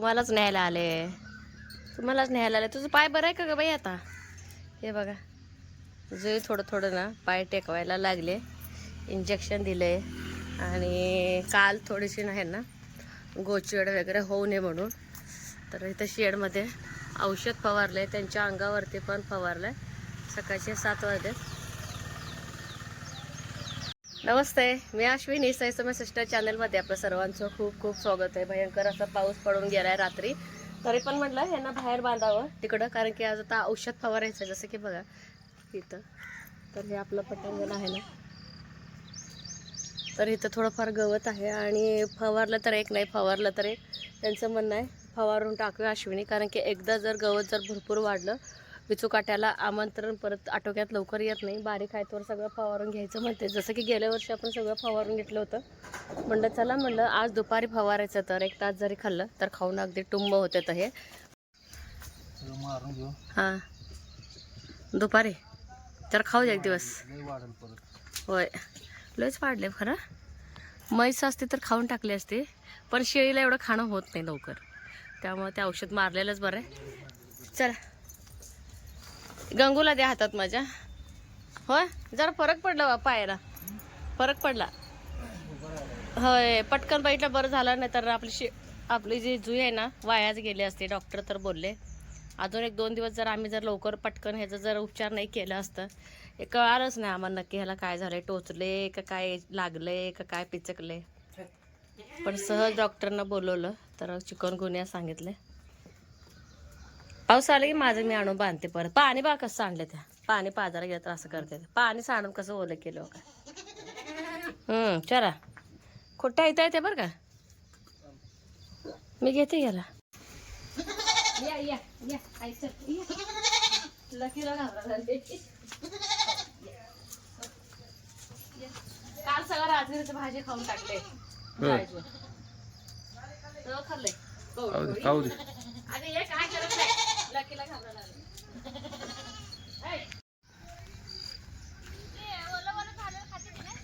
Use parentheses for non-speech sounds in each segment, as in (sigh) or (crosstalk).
तुम्हालाच न्यायला आले. तुम्हालाच न्यायला आले. तुझं पाय बरं आहे का ग बाई आता? हे बघा. तुझं थोडं थोडं ना पाय टेकवायला लागले. इंजेक्शन दिले. आणि काल थोडीशी नाही ना गोचिड वगैरे होऊ नये म्हणून. तर इथं शेडमध्ये औषध फवारलं आहे त्यांच्या अंगावरती पण फवारलं आहे सकाळचे सात वाजले नमस्ते मी अश्विनी सैसम सिस्टर चॅनलमध्ये आपलं सर्वांचं खूप खूप स्वागत आहे. भयंकर असा पाऊस पडून गेलाय रात्री. तरी पण म्हटलं ह्यांना बाहेर बांधावं तिकडं कारण की आज आता औषध फवारायचं आहे, जसं की बघा इथं. तर हे आपलं पटांगण आहे ना. तर इथं थोडंफार गवत आहे आणि फवारलं तर एक नाही फवारलं तर एक. त्यांचं म्हणणं आहे फवारून टाकूया अश्विनी कारण की एकदा जर गवत जर भरपूर वाढलं विचूकाट्याला आमंत्रण परत आटोक्यात लवकर येत नाही. बारीक आहे तर सगळं फवारून घ्यायचं म्हणते. जसं की गेल्या वर्षी आपण सगळं फवारून घेतलं होतं. म्हणलं चला म्हणलं आज दुपारी फवारायचं तर एक तास जरी खाल्लं तर खाऊन अगदी टुंब होते तर हे. हां. दुपारी. तर खाऊ दे एक दिवस. होय. लयच वाढले खरं. म्हैस असते तर खाऊन टाकली असते पण शेळीला एवढं खाणं होत नाही लवकर. त्यामुळे ते औषध मारलेलंच बरं आहे. चला. गंगूला द्या हातात माझ्या. होय? जरा फरक पडला बा पायाला. फरक पडला. होय पटकन बाईटला बरं झालं नाही तर आपली शे आपली जी जुई आहे ना वायाच गेली असते. डॉक्टर तर बोलले. अजून एक दोन दिवस जर आम्ही जर लवकर पटकन ह्याचा जर उपचार नाही केला असतं हे कळालंच नाही आम्हाला नक्की ह्याला काय झालंय. टोचले का काय लागले का काय पिचकले. पण सहज डॉक्टरनं बोलवलं तर चिकन गुन्ह्या सांगितले. पाऊस आला की माझं मी आणून बांधते परत. पाणी बा कसं सांडले त्या. पाणी पाजायला गेलं तर असं करते पाणी सांडून कसं ओलं केलं हो का हम्म चला खोट्या येता येते बरं का. मी घेते गेला या. लकीला. काल सगळं रात्रीची भाजी खाऊन टाकले. आणि हे काय करत नाही लकीला घाबरायला लागले. ऐ. ते ओलं ओलं झालेलं खाते की नाही?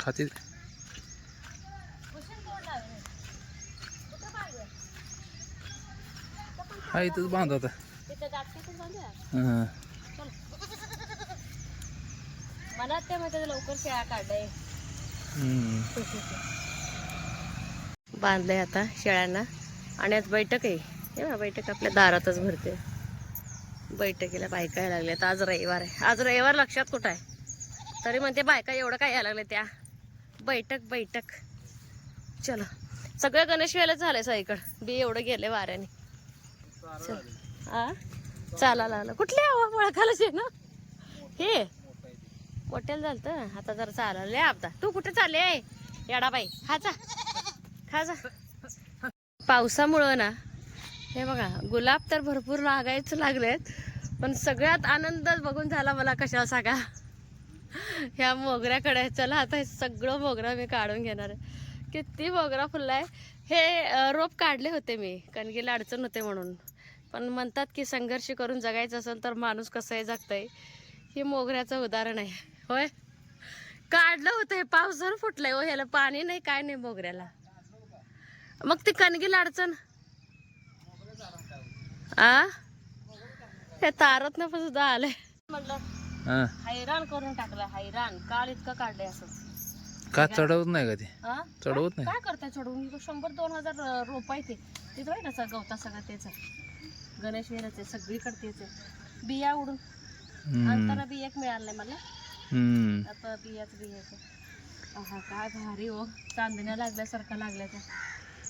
खाते उशीर तोंड लावलंय. कुठं पाहिजे? हा इथंच बांध आता. हं. मला ते म्हणते लवकर शेळा हम्म. बांधलंय आता शेळ्यांना आणि आज बैठक आहे हे बैठक आपल्या दारातच भरते. बैठकीला बायका यायला लागल्यात. आज रविवार आहे. आज रविवार लक्षात कुठं आहे? तरी म्हणते बायका एवढं काय यायला लागले त्या बैठक बैठक. चलो. सगळं गणेश वेळेला झालंय सगळीकडं. बी एवढं गेले वाऱ्याने. चल. आ? चाला लागलं कुठल्या हवा? आहे ना? हे? मोठ्याला झालं आता जरा चालले आपदा. तू कुठे चालले? येडाबाई खाजा खाजा पावसामुळं ना हे बघा गुलाब तर भरपूर लागायच लागलेत पण सगळ्यात आनंद बघून झाला मला कशा सांगा? ह्या मोगऱ्याकडे चला आता हे सगळं मोगरा मी काढून घेणार आहे. किती मोगरा फुललाय. हे रोप काढले होते मी कारण की अडचण होते म्हणून. पण म्हणतात की संघर्ष करून जगायचं असेल तर माणूस कसंही जगतंय. हे मोगऱ्याचं उदाहरण आहे. होय? काढलं होतं हे पावसानं फुटलंय हो ह्याला पाणी नाही काय नाही मोगऱ्याला. मग ती कणगील अडचण? आ? हे तारत पण सुद्धा आलंय. म्हटलं. हैराण करून टाकलं हैराण. काल इतकं काढलंय असं. का चढवत नाही का ते? हा? चढवत नाही. काय करताय चढवून? शंभर दोन हजार रोप आहे ते. तिथं आहे ना सगळं गवता सगळं तेच आहे गणेश वेळाचे सगळीकडे तेच आहे. बिया उडून. आणताना बी एक मिळालं नाही मला. आता बियाच बियाचं हा काय भारी हो. चांदण्या लागल्यासारखं लागल्या त्या.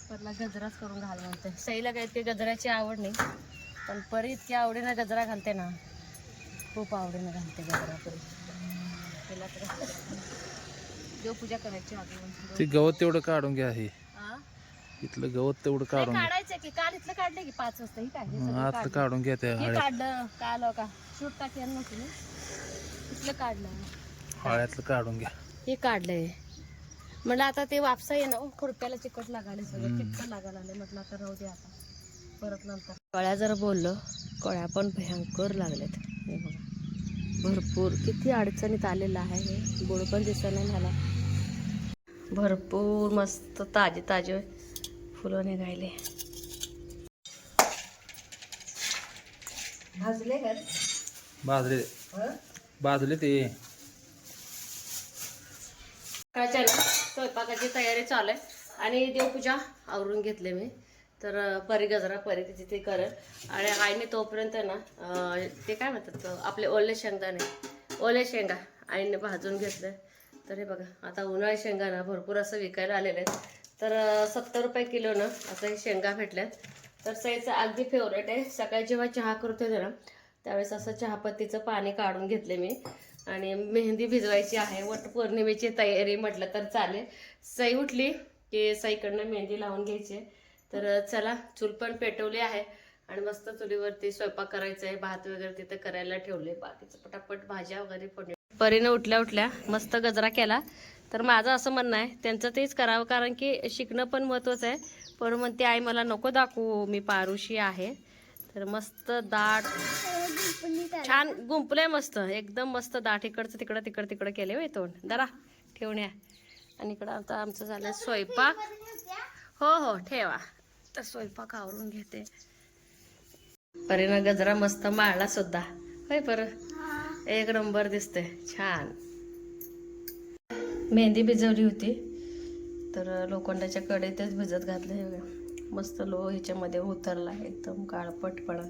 परला गजराच करून घाल म्हणते सईला काय इतकी गजराची आवड नाही. पण परी इतकी आवडीनं गजरा घालते ना खूप आवडीनं घालते गजरा परी. तिला तर देवपूजा करायची ते गवत तेवढं काढून घ्या हे. हा? इथलं गवत तेवढं नाही, काढून घ्या. काढायचं की काल इथलं काढलं की पाच वाजता? ही काय हे हं, आतलं काढलं. काढून घ्या त्या हे काढलं काल हो का शूट टाकी नव्हती ना इथलं काढलं. हळ्यातलं काढून घ्या. हे काढलंय. म्हटलं आता ते वापसा ये ना खुरप्याला चिकट लागायला सगळं. हम्म. चिकट लागायला लागले म्हटलं आता राहू दे आता. परत नंतर. कळ्या जर बोललो कळ्या पण भयंकर लागल्यात. भरपूर. किती अडचणीत आलेलं आहे हे. गोड पण दिसायला मला. भरपूर मस्त ताजे ताजे फुलं निघायले. भाजले भाजले. ते. काय ना स्वयंपाकाची तयारी चालू आहे. आणि देवपूजा आवरून घेतले मी. तर अं, परी गजरा परी तिथे ते करेल. आणि आईने तोपर्यंत ना ते काय म्हणतात आपले ओले शेंगदाणे ओले शेंगा आईने भाजून घेतले. तर हे बघा आता उन्हाळी शेंगा ना भरपूर असं विकायला आलेले आहेत. तर सत्तर रुपये किलो ना असं हे शेंगा भेटल्यात. तर सईचं अगदी फेवरेट आहे. सकाळी जेव्हा चहा करते ना त्यावेळेस असं चहापत्तीचं पाणी काढून घेतले मी. आणि मेहंदी भिजवायची आहे वट पौर्णिमेची तयारी म्हटलं तर चालेल. सई उठली की सईकडनं मेहंदी लावून घ्यायची. तर चला चूल पण पेटवली आहे. आणि मस्त चुलीवरती स्वयंपाक करायचा आहे भात वगैरे तिथं करायला ठेवले. बाकीचं पटापट भाज्या वगैरे पण परीनं उठल्या उठल्या मस्त गजरा केला. तर माझं असं म्हणणं आहे त्यांचं तेच करावं कारण की शिकणं पण महत्त्वाचं आहे पण म्हणते आई मला नको दाखवू मी पारुशी आहे. तर मस्त दाट छान गुंपलंय मस्त. एकदम मस्त दाट इकडचं तिकडं तिकडं तिकडं केले होय तोंड. जरा ठेवण्या आणि इकडं आता आमचं झालं स्वयंपाक. हो हो ठेवा. तर स्वयंपाक आवरून घेते. परीनं गजरा मस्त माळला सुद्धा. होय पर एक नंबर दिसते. छान. मेहंदी भिजवली होती. तर लोखंडाच्या कडेतच भिजत घातलं. मस्त लो ह्याच्यामध्ये उतरला. एकदम काळपटपणा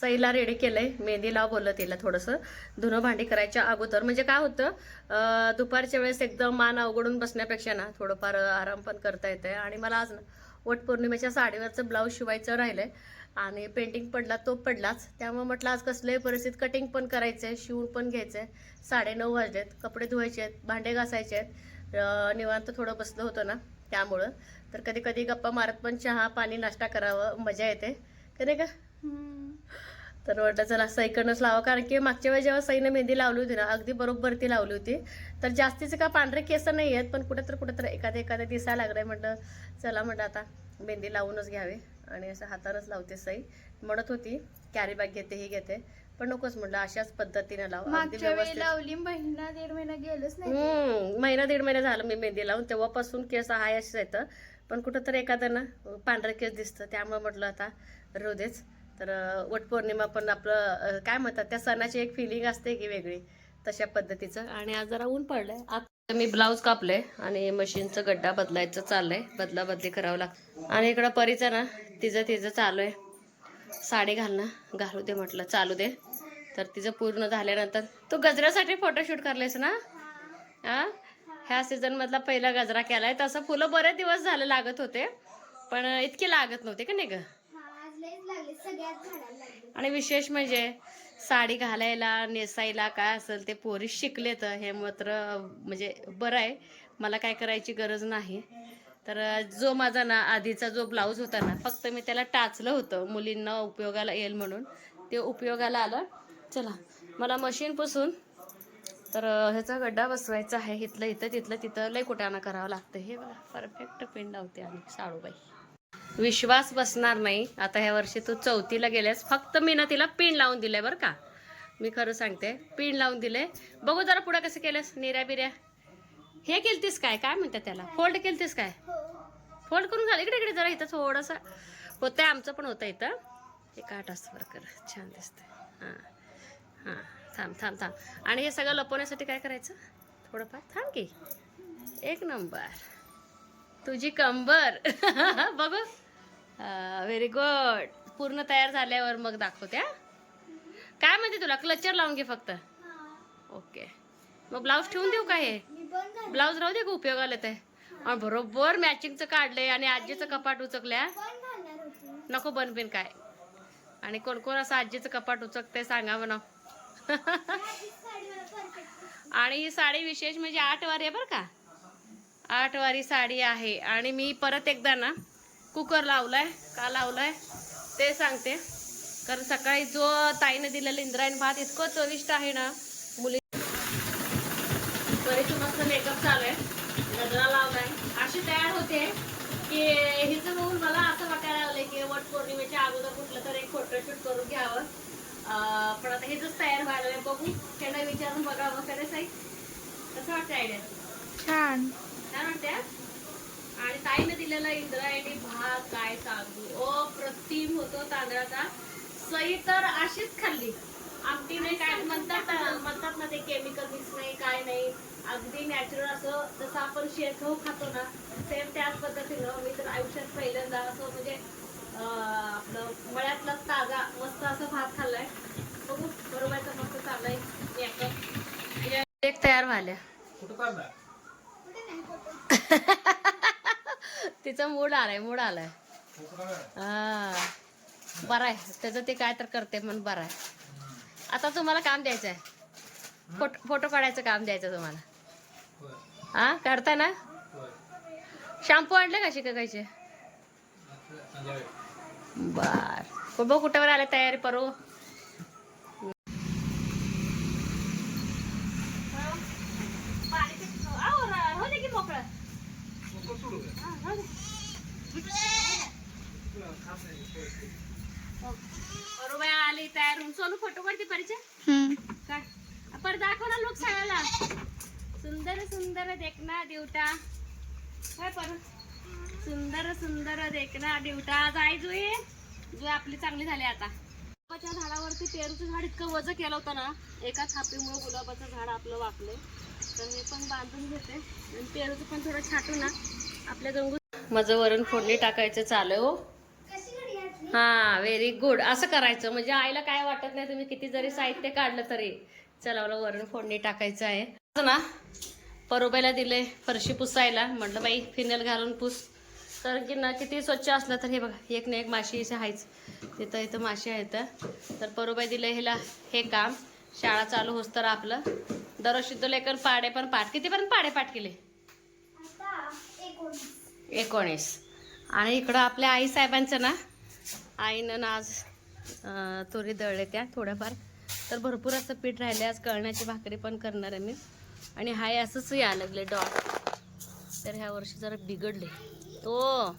सईला रेडी केलंय. मेहंदी लाव बोललं तिला थोडंसं. धुणं भांडी करायच्या अगोदर. म्हणजे काय होतं दुपारच्या वेळेस एकदम मान अवघडून बसण्यापेक्षा ना थोडंफार आराम पण करता येतंय. आणि मला आज ना वट पौर्णिमेच्या साडीवरचं ब्लाऊज शिवायचं राहिलंय. आणि पेंटिंग पडला तो पडलाच. त्यामुळे म्हटलं आज कसल्याही परिस्थितीत कटिंग पण करायचं आहे शिवून पण घ्यायचं आहे साडेनऊ वाजलेत कपडे धुवायचे आहेत भांडे घासायचे आहेत. निवांत थोडं बसलं होतं ना त्यामुळं. तर कधी कधी गप्पा मारत पण चहा पाणी नाश्ता करावं मजा येते. का नाही का? तर म्हटलं चला सईकडनंच लावा. कारण की मागच्या वेळेस जेव्हा सईनं मेहंदी लावली होती ना अगदी बरोबर ती लावली होती. तर जास्तीचे का पांढरे केस नाही आहेत पण कुठं तर कुठं तर एखाद्या एखाद्या दिसायला लागलंय. म्हटलं चला म्हटलं आता मेहंदी लावूनच घ्यावी. आणि असं हातानच लावते सई. म्हणत होती कॅरी बॅग घेते ही घेते. पण नकोच म्हटलं अशाच पद्धतीने लाव. लावली महिना दीड महिना गेलंच नाही. महिना दीड महिना झाला मी मेहंदी लावून. तेव्हापासून केस हाय असेच येतं पण कुठं तर एखादं ना पांढरं केस दिसतं. त्यामुळे म्हटलं आता रोदेच तर वटपौर्णिमा पण आपलं काय म्हणतात त्या सणाची एक फिलिंग असते की वेगळी तशा पद्धतीचं. आणि आज जरा ऊन पडलंय. आता मी ब्लाऊज कापले आणि मशीनचं गड्डा बदलायचं चाललंय. बदला बदली करावं लागतं. आणि इकडं परीचं ना तिचं तिचं चालू आहे. साडी घालणं घालू दे म्हटलं चालू दे. तर तिचं पूर्ण झाल्यानंतर तू गजऱ्यासाठी फोटोशूट करलेस ना? हा ह्या सीझन मधला पहिला गजरा केलाय. तसं फुलं बरेच दिवस झाले लागत होते. पण इतके लागत नव्हते का नाही ग? आणि विशेष म्हणजे साडी घालायला नेसायला काय असेल ते पोरी शिकले तर हे मात्र म्हणजे बरं आहे. मला काय करायची गरज नाही. तर जो माझा ना आधीचा जो ब्लाऊज होता ना फक्त मी त्याला टाचलं होतं मुलींना उपयोगाला येईल म्हणून. ते उपयोगाला आलं. चला मला मशीन पुसून तर ह्याचा गड्डा बसवायचा आहे. इथलं इथं तिथलं तिथं लय कुटाणा करावं लागतं. हे बघा परफेक्ट पिन लावते आणि साळूबाई. विश्वास बसणार नाही. आता ह्या वर्षी तू चौथीला गेल्यास फक्त मी ना तिला पिन लावून दिलंय बरं का. मी खरं सांगते पिन लावून दिले बघू जरा पुढं कसं केलंस. निऱ्या बिऱ्या. हे केलतीस काय? काय म्हणतात त्याला? फोल्ड केलतीस काय? फोल्ड करून झालं इकडे इकडे जरा इथं थोडंसं. होतंय आमचं पण होतं इथं. हे काट असतं बरं कर. छान दिसतंय. हां. हां. थांब थांब थांब. आणि हे सगळं लपवण्यासाठी काय करायचं? थोडंफार. थांब की. एक नंबर. तुझी कंबर. (laughs) बघू. व्हेरी गुड पूर्ण तयार झाल्यावर मग दाखवते काय म्हणते तुला? क्लचर लावून घे फक्त. ओके मग ब्लाऊज ठेवून देऊ का हे? ब्लाऊज राहू दे का उपयोगाला ते आणि बरोबर मॅचिंगचं काढलंय आणि आजीचं कपाट उचकल्या नको बनबिन काय. आणि कोण कोण असं आजीचं कपाट उचकते सांगा म्हणा. (laughs) आणि ही साडी विशेष म्हणजे आठ वारी आहे बरं का? आठ वारी साडी आहे. आणि मी परत एकदा ना कुकर लावलाय. का लावलाय? ते सांगते. कारण सकाळी जो ताईने दिलेला इंद्रायण भात इतकं चविष्ट आहे ना मुली बरेच मस्त मेकअप चालू आहे. गजरा लावलाय. अशी तयार होते की हिचं बघून मला असं वाटायला लागलं की वट पौर्णिमेच्या अगोदर कुठलं तर एक फोटोशूट करून घ्यावं. पण आता हेच तयार व्हायला बघू त्यांना विचारून बघावं. खरं साई? कसं वाटतं आयडिया छान. काय म्हणते आणि ताईने दिलेला इंद्रायणी भात काय सांगू? अप्रतिम होतो तांदळाचा. सई तर अशीच खाल्ली. आमटी नाही काय म्हणतात म्हणतात ना ते केमिकल मिक्स नाही काय नाही. अगदी नॅचरल असं जसं आपण शेरखाऊ खातो ना सेम त्याच पद्धतीनं मी तर आयुष्यात पहिल्यांदा असं म्हणजे अं, आपलं मळ्यातला ताजा मस्त असं भात खाल्लाय. बघू बरोबर मस्त चाललाय. तयार व्हायला कुठं चाललाय कुठे नाही फोटो (laughs) तिचा मूड आलाय मूड आलाय. हा. बरं आहे. त्याचं ते काय तर करते म्हणून बरं आहे. आता तुम्हाला काम द्यायचं आहे फोटो फोटो काढायचं काम द्यायचं तुम्हाला. हा? काढताय ना? शॅम्पू आणले का शिकायचे बर. कुठं कुठेवर आले तयारी करू नको सोडू गं. आली तयार होऊन. सोनू फोटो काढते परिचय? काय? पर दाखव ना लोक सगळ्याला सुंदर सुंदर देखना देवटा काय पर सुंदर सुंदर देखना देवटा आज आई जुई जुई आपली चांगली झाली आता. गुलाबाच्या झाडावरती पेरूचं झाड इतकं वजन केलं होतं ना एका थापीमुळे गुलाबाचं झाड आपलं वाकलंय. तर मी पण बांधून घेते. आणि पेरूचं पण थोडं छाटू ना. आपल्या गंगू माझं वरण फोडणी टाकायचं चालू हो. हा व्हेरी गुड असं करायचं म्हणजे आईला काय वाटत नाही तुम्ही किती जरी साहित्य काढलं तरी. चला मला वरण फोडणी टाकायचं आहे. असं ना परोबाईला दिले फरशी पुसायला. म्हटलं बाई फिनेल घालून पुस. कारण की ना किती स्वच्छ असलं तर हे बघा एक ना एक माशी इथे आहेच. तिथं इथं माशी आहेत. तर परोबाई दिले ह्याला हे काम. शाळा चालू होस तर आपलं. दररोज शुद्ध लेकर पाडे पण पाठ. कितीपर्यंत पाडे पाठ केले? एकोणीस. आणि इकडं आपल्या आई साहेबांचं ना आईनं ना आज तुरी दळले त्या थोड्याफार. तर भरपूर असं पीठ राहिले आज कळण्याची भाकरी पण करणार आहे मी. आणि हाय असंच या लागले डॉट. तर ह्या वर्षी जरा बिघडले. तो.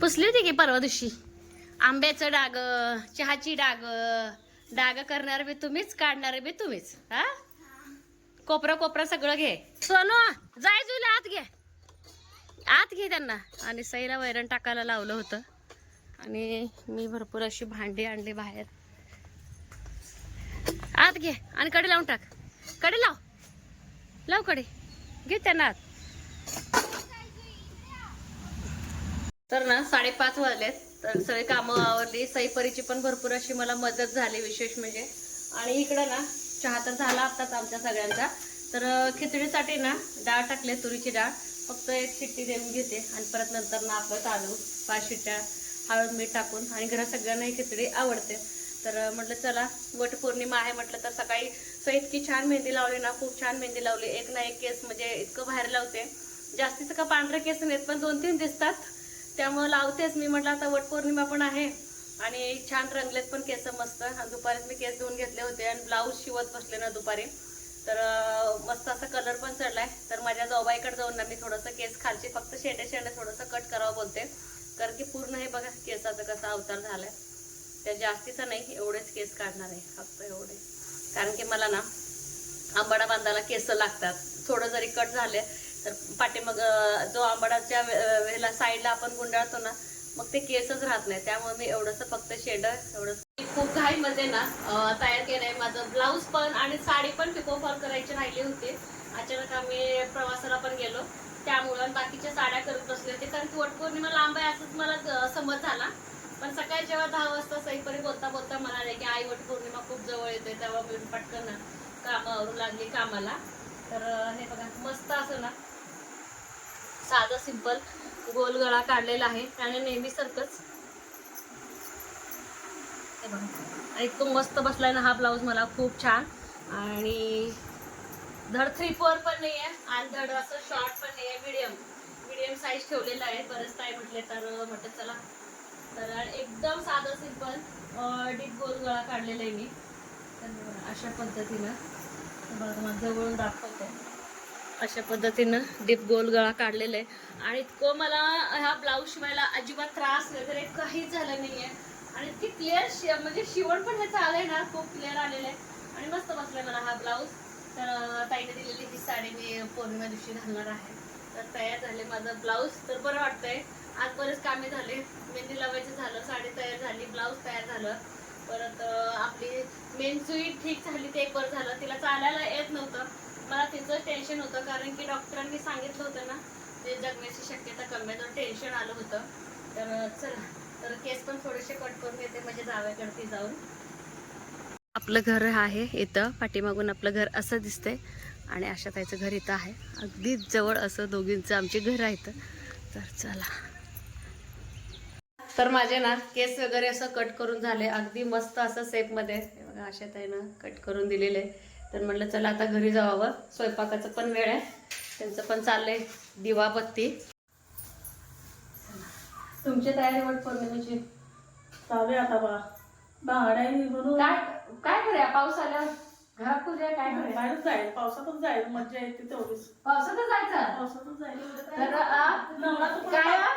पुसली होती की परवा दिवशी? आंब्याचं डाग चहाची डाग डाग करणार बी तुम्हीच काढणार बी तुम्हीच हा? कोपरा कोपरा सगळं घे. सोनू जाय जुला आत घे. आत घे त्यांना. आणि सईला वैरण टाकायला लावलं होतं. आणि मी भरपूर अशी भांडी आणली बाहेर. आत घे आणि कडे लावून टाक. कडे लाव. लावकडे घे त्यांना आत. तर ना साडेपाच वाजलेत. तर सगळे कामं आवरली. सईपरीची पण भरपूर अशी मला मदत झाली विशेष म्हणजे. आणि इकडं ना चहा तर झाला आत्ताच आमच्या सगळ्यांचा. तर खिचडीसाठी ना डाळ टाकले तुरीची डाळ. फक्त एक शिट्टी देऊन घेते आणि परत नंतर ना आपलं तांदूळ पाच शिट्ट्या हळद मीठ टाकून आणि घरात सगळ्यांना ही खिचडी आवडते. तर म्हटलं चला वटपौर्णिमा आहे म्हटलं तर सकाळी स इतकी छान मेहंदी लावली ना खूप छान मेहंदी लावली. एक ना एक केस म्हणजे इतकं बाहेर लावते. जास्तीचं का पांढरे केस नाहीत पण दोन तीन दिसतात. त्यामुळं लावतेच मी म्हटलं आता वटपौर्णिमा पण आहे. आणि छान रंगलेत पण केस मस्त. आणि दुपारीच मी केस धुवून घेतले होते आणि ब्लाऊज शिवत बसले ना दुपारी. तर मस्त असा कलर पण चढलाय. तर माझ्या जाऊबाईकडे जाऊन ना मी थोडंसं केस खालचे फक्त शेंडे शेंडे थोडंसं कट करावं बोलते. कारण की पूर्ण हे बघा केसाचा कसा अवतार झालाय. त्या जास्तीचा नाही एवढेच केस काढणार आहे फक्त एवढे. कारण की मला ना आंबाडा बांधायला केस लागतात. थोडं जरी कट झाले तर पाठीमग जो आंबाडाच्या वेळेला साईडला आपण गुंडाळतो ना मग ते केसच राहत नाही. त्यामुळे मी एवढंसं फक्त शेड एवढं खूप घाईमध्ये ना तयार केलंय. माझं ब्लाऊज पण आणि साडी पण पिको फॉल करायची राहिली होती. अचानक आम्ही प्रवासाला पण गेलो. त्यामुळं बाकीच्या साड्या करत बसले होते. कारण की वटपौर्णिमा लांब आहे असंच मला समज झाला. पण सकाळी जेव्हा दहा वाजता सईपरी बोलता बोलता म्हणाले की आई वटपौर्णिमा खूप जवळ येते तेव्हा मी पटकन कामावरून लागली कामाला. तर हे बघा मस्त असं ना साधं सिंपल गोल गळा काढलेला आहे. आणि नेहमीसारखंच हे बघा. इतकं मस्त बसलाय ना हा ब्लाऊज मला खूप छान. आणि धड थ्री फोर पण नाही आहे आणि धड असं शॉर्ट पण नाही आहे मिडियम मिडियम साईज ठेवलेला आहे. बरंच काय म्हटले तर म्हटलं चला. तर एकदम साधं सिंपल डीप गोल गळा काढलेला आहे मी. तर अशा पद्धतीनं. बघा तुम्हाला जवळून दाखवते. अशा पद्धतीनं डीप गोल गळा काढलेला आहे. आणि इतकं मला हा ब्लाऊज शिवायला अजिबात त्रास वगैरे काहीच झालं आहे आणि इतकी क्लिअर शि म्हणजे शिवण पण ह्याचं आहे ना खूप क्लिअर आलेलं आहे. आणि मस्त बसलाय मला हा ब्लाऊज तर ताईने दिलेली ही साडी मी पौर्णिमा दिवशी घालणार आहे. तर तयार झाले माझं ब्लाऊज तर बरं वाटतंय. आज बरेच कामे झाले. मेहंदी लावायचं झालं साडी तयार झाली ब्लाऊज तयार झालं. परत आपली मेन सुई ठीक झाली ते एक बरं झालं. तिला चालायला येत नव्हतं. मला तिचं टेन्शन होतं कारण की डॉक्टरांनी सांगितलं होतं ना ते जगण्याची शक्यता कमी आहे तर टेन्शन आलं होतं. तर चला तर केस पण थोडेसे कट करून येते म्हणजे जाव्याकडती जाऊन. आपलं घर आहे इथं पाठीमागून आपलं घर असं दिसतंय. आणि अशा ताईचं घर इथं आहे. अगदीच जवळ असं दोघींचं आमचे घर आहे इथं. तर चला. तर माझे ना केस वगैरे असं कट करून झाले. अगदी मस्त असं सेपमध्ये बघा अशा ताईनं कट करून दिलेले. तर म्हटलं चला आता घरी जावावं स्वयंपाकाचं पण वेळ आहे. त्यांचं पण चाललंय दिवाबत्ती. तुमची तयारी वट पौर्णिमेची. चालू आहे आता बा. भाड आहे म्हणून. काय काय करूया पाऊस आला घरात पूजा काय करूया बाहेर जाईल पावसातच जाईल मज्जा येते तेवढीच. पावसातच जायचं? पावसातच जाईल तर आ, नवरा काय? आ?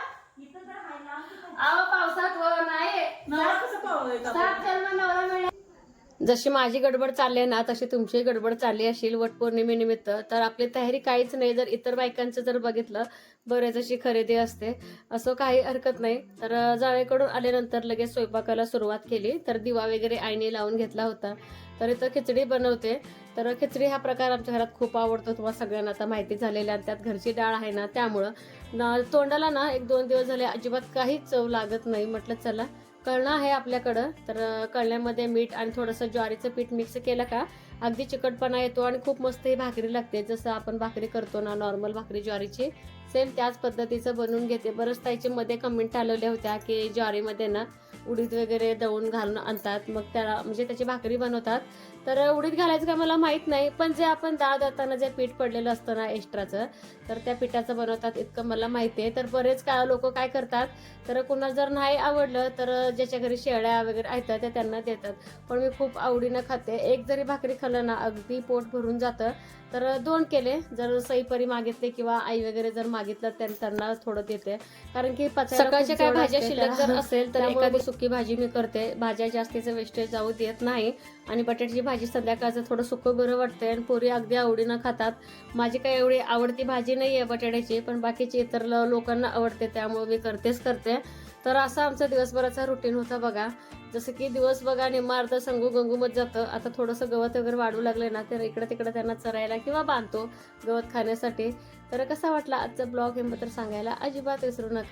अहो पावसात व नाही. नवरा कसं पाव येतात सात जन्म नवरा. जशी माझी गडबड चालली आहे ना तशी तुमची गडबड चालली असेल वटपौर्णिमेनिमित्त. तर आपली तयारी काहीच नाही. जर इतर बायकांचं जर बघितलं बरेच अशी खरेदी असते असं काही हरकत नाही. तर जावेकडून आल्यानंतर लगेच स्वयंपाकाला सुरुवात केली. तर दिवा वगैरे आईने लावून घेतला होता. तर इथं खिचडी बनवते. तर खिचडी हा प्रकार आमच्या घरात खूप आवडतो. तुम्हाला सगळ्यांना आता माहिती झालेल्या त्यात घरची डाळ आहे ना त्यामुळं ना तोंडाला ना एक दोन दिवस झाले अजिबात काहीच चव लागत नाही. म्हटलं चला कळणं आहे आपल्याकडं. तर कळण्यामध्ये मीठ आणि थोडंसं ज्वारीचं पीठ मिक्स केलं का अगदी चिकटपणा येतो आणि खूप मस्त ही भाकरी लागते. जसं आपण भाकरी करतो ना नॉर्मल भाकरी ज्वारीची सेम त्याच पद्धतीचं बनवून घेते. बरंच त्याचे मध्ये कमेंट आलेल्या होत्या की ज्वारीमध्ये ना उडीद वगैरे दळून घालून आणतात. मग त्याला म्हणजे त्याची भाकरी बनवतात. तर उडीद घालायचं का मला माहीत नाही पण जे आपण डाळ दळताना जे पीठ पडलेलं असतं ना एक्स्ट्राचं तर त्या पिठाचं बनवतात इतकं मला माहिती आहे. तर बरेच काय लोक काय करतात तर कुणाला जर नाही आवडलं तर ज्याच्या घरी शेळ्या वगैरे आहेत त्या त्यांना देतात. पण मी खूप आवडीनं खाते. एक जरी भाकरी खाल्लं ना अगदी पोट भरून जातं. तर दोन केले. जर सईपरी मागितले किंवा आई वगैरे जर मागितलं तर त्यांना थोडं देते. कारण की सकाळच्या काय भाज्या. शिल्लक जर (laughs) असेल तर एखादी सुकी भाजी मी करते. भाज्या जास्तीचं वेस्टेज जाऊ देत नाही. आणि बटाट्याची माझी संध्याकाळचं थोडं सुकं बरं वाटतंय आणि पोरी अगदी आवडीनं खातात. माझी काही एवढी आवडती भाजी नाही आहे बटाट्याची पण बाकीची इतर ल- लोकांना आवडते त्यामुळे मी करतेच करते. तर असा आमचा दिवसभराचा रुटीन होता बघा. जसं की दिवस बघा निम्मा अर्ध संगू गंगूमत जातं. आता थोडंसं गवत वगैरे वाढू लागले ना तर इकडं तिकडे त्यांना चरायला किंवा बांधतो गवत खाण्यासाठी. तर कसा वाटला आजचा ब्लॉग हे मात्र सांगायला अजिबात विसरू नका.